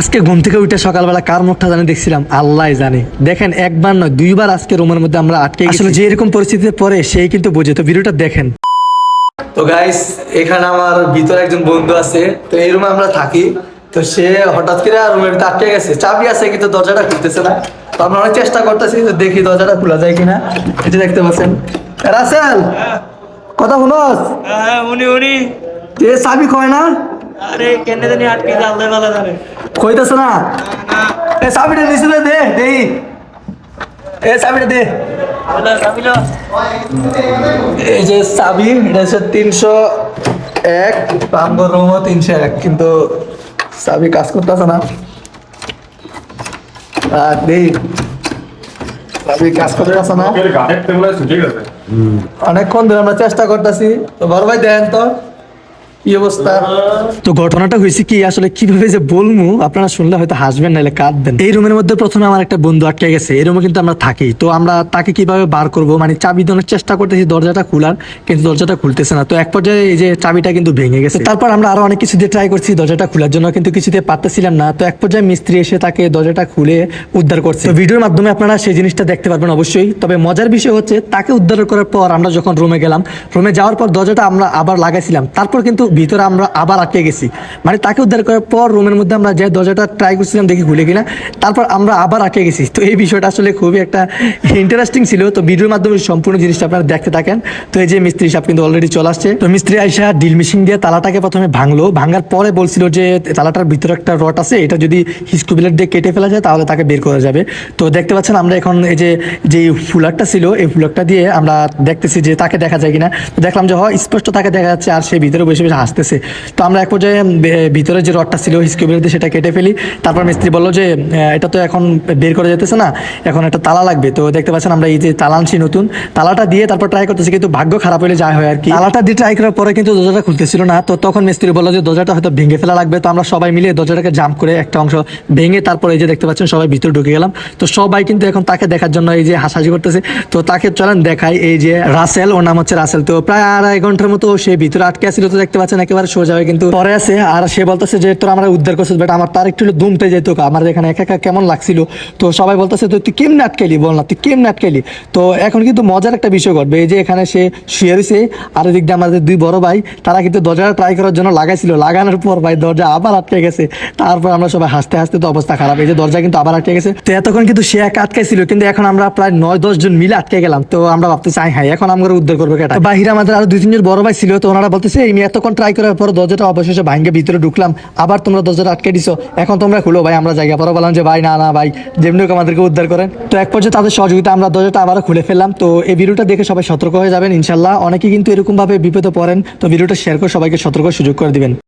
আজকে ঘুম থেকে উঠে সকালবেলা কার মুখটা জানি দেখছিলাম? আল্লাহ জানে। দেখেন একবার নয় দুইবার আজকে রুমের মধ্যে আমরা আটকে গেছি। আসলে যে এরকম পরিস্থিতিতে পরে সেই কিন্তু বোঝে। তো ভিডিওটা দেখেন। তো গাইস এখানে আমার ভিতরে একজন বন্ধু আছে। তো এই রুমে আমরা থাকি। তো সে হঠাৎ করে রুমের ভিতরে আটকে গেছে। চাবি আছে কিন্তু দরজাটা খুলতেছে না। তো আমরা অনেক চেষ্টা করতেছি তো দেখি দরজাটা খোলা যায় কিনা। এটা দেখতে পাচ্ছেন। রাসেল কথা শুনোস? হ্যাঁ উনি উনি চাবি কয় না? আরে কেন জানি আটকে জানলে ভালো জানে কইতেছ না? এ চাবিটা দে দে দেই। এ চাবিটা দে। এই যে চাবি এটা হচ্ছে তিনশো এক রুমও তিনশো এক কিন্তু চাবি কাজ করতেছে না। আর দেই চাবি কাজ না। টেবিলে ছুটে গেছে অনেকক্ষণ ধরে আমরা চেষ্টা করতেছি। তো বড় ভাই দেন তো। কি অবস্থা? তো ঘটনাটা হয়েছে কি আসলে কীভাবে যে বলব আপনারা শুনলে হয়তো হাসবেন নাহলে কাঁদবেন। এই রুমের মধ্যে প্রথমে আমার একটা বন্ধু আটকে গেছে এই রুমে কিন্তু আমরা থাকি। তো আমরা তাকে কীভাবে বার করব? মানে চাবি দেওয়ার চেষ্টা করতেছি দরজাটা খোলার কিন্তু দরজাটা খুলতেছে না। তো এক পর্যায়ে এই যে চাবিটা কিন্তু ভেঙে গেছে। তারপর আমরা আরও অনেক কিছু দিয়ে ট্রাই করছি দরজাটা খোলার জন্য কিন্তু কিছুতে পারতেছিলাম না। তো এক পর্যায়ে মিস্ত্রি এসে তাকে দরজাটা খুলে উদ্ধার করছে। তো ভিডিওর মাধ্যমে আপনারা সেই জিনিসটা দেখতে পারবেন অবশ্যই। তবে মজার বিষয় হচ্ছে তাকে উদ্ধার করার পর আমরা যখন রুমে গেলাম রুমে যাওয়ার পর দরজাটা আমরা আবার লাগাইছিলাম। তারপর কিন্তু ভিতরে আমরা আবার আটকে গেছি। মানে তাকে উদ্ধার করার পর রুমের মধ্যে আমরা যে দরজাটা ট্রাই করছিলাম দেখি খুলে কিনা, তারপর আমরা আবার আটকে গেছি। তো এই বিষয়টা আসলে খুবই একটা ইন্টারেস্টিং ছিল। তো ভিডিওর মাধ্যমে সম্পূর্ণ জিনিসটা আপনারা দেখতে থাকেন। তো এই যে মিস্ত্রি সাহেব কিন্তু অলরেডি চলে আসছে। তো মিস্ত্রি আইসা ডিল মেশিন দিয়ে তালাটাকে প্রথমে ভাঙলো। ভাঙার পরে বলছিল যে তালাটার ভিতরে একটা রড আছে, এটা যদি হিস্কুবিলেট দিয়ে কেটে ফেলা যায় তাহলে তাকে বের করা যাবে। তো দেখতে পাচ্ছেন আমরা এখন এই যে যে ফুলারটা ছিল, এই ফুলারটা দিয়ে আমরা দেখতেছি যে তাকে দেখা যায় কিনা। দেখলাম যে হয় স্পষ্ট তাকে দেখা যাচ্ছে আর সে ভিতরে বসে বসে হাসতেছে তো আমরা এক পর্যায়ে ভিতরে যে রডটা ছিল দিয়ে সেটা কেটে ফেলি। তারপর মিস্ত্রি বলল যে এটা তো এখন বের করা যেতেছে না, এখন একটা তালা লাগবে। তো দেখতে পাচ্ছেন আমরা এই যে তালা আনছি নতুন, তালাটা দিয়ে তারপর ট্রাই করতেছি, কিন্তু ভাগ্য খারাপ হলে যা হয় আর কি। তালাটা দিয়ে ট্রাই করার পরে কিন্তু দরজাটা খুলতেছিল না। তো তখন মিস্ত্রি বলল যে, দরজাটা হয়তো ভেঙে ফেলা লাগবে। তো আমরা সবাই মিলে দরজাটাকে জাম্প করে একটা অংশ ভেঙে তারপরে এই যে দেখতে পাচ্ছেন সবাই ভিতরে ঢুকে গেলাম। তো সবাই কিন্তু এখন তাকে দেখার জন্য এই যে হাসাহাসি করতেছে। তো তাকে চলেন দেখাই এই যে রাসেল, ওর নাম হচ্ছে রাসেল। তো প্রায় আড়াই ঘণ্টার মতো সে ভিতরে আটকে আসছিল তো দেখতে পাচ্ছেন একেবারে সোজা হয়ে কিন্তু পরে আছে। আর সে বলতেছে যে, তোর আমরা উদ্ধার করছিস বাট আমার তার একটু দুমতে যেত আমার এখানে একা একা কেমন লাগছিল? তো সবাই বলতেছে, তো তুই কেমনে আটকাইলি? বল না, তুই কেমনে আটকাইলি? তো এখন কিন্তু মজার একটা বিষয় ঘটবে। এই যে এখানে সে শুয়ে রয়েছে, আর এদিক দিয়ে আমাদের দুই বড় ভাই, তারা কিন্তু দরজাটা ট্রাই করার জন্য লাগাইছিল। লাগানোর পর ভাই দরজা আবার আটকে গেছে। তারপর আমরা সবাই হাসতে হাসতে তো অবস্থা খারাপ। এই যে দরজা কিন্তু আবার আটকে গেছে। তো এতক্ষণ কিন্তু সে একা আটকাইছিল, কিন্তু এখন আমরা প্রায় নয় দশ জন মিলে আটকে গেলাম। তো আমরা ভাবতেছি হ্যাঁ এখন আমরা উদ্ধার করব বাহিরে আমাদের আরও দুই তিনজন বড় ভাই ছিল, তো ওনারা বলতেছে, এই এতক্ষণ ট্রাই করার পর দরজাটা অবশেষে ভাঙ্গে ভিতরে ঢুকলাম। আবার তোমরা দরজাটা আটকে দিছো। এখন তোমরা খুলো ভাই, আমরা জায়গা পরে বললাম যে, ভাই, না না, ভাই, যেমনি হোক আমাদেরকে উদ্ধার করেন। তো এক পর্যায়ে তাদের সহযোগিতা আমরা দরজাটা আবারও খুলে ফেললাম। তো এই ভিডিওটা দেখে সবাই সতর্ক হয়ে যাবেন ইনশাল্লাহ। অনেকে কিন্তু এরকমভাবে বিপদে পড়েন। তো ভিডিওটা শেয়ার করে সবাইকে সতর্ক সুযোগ করে দিবেন।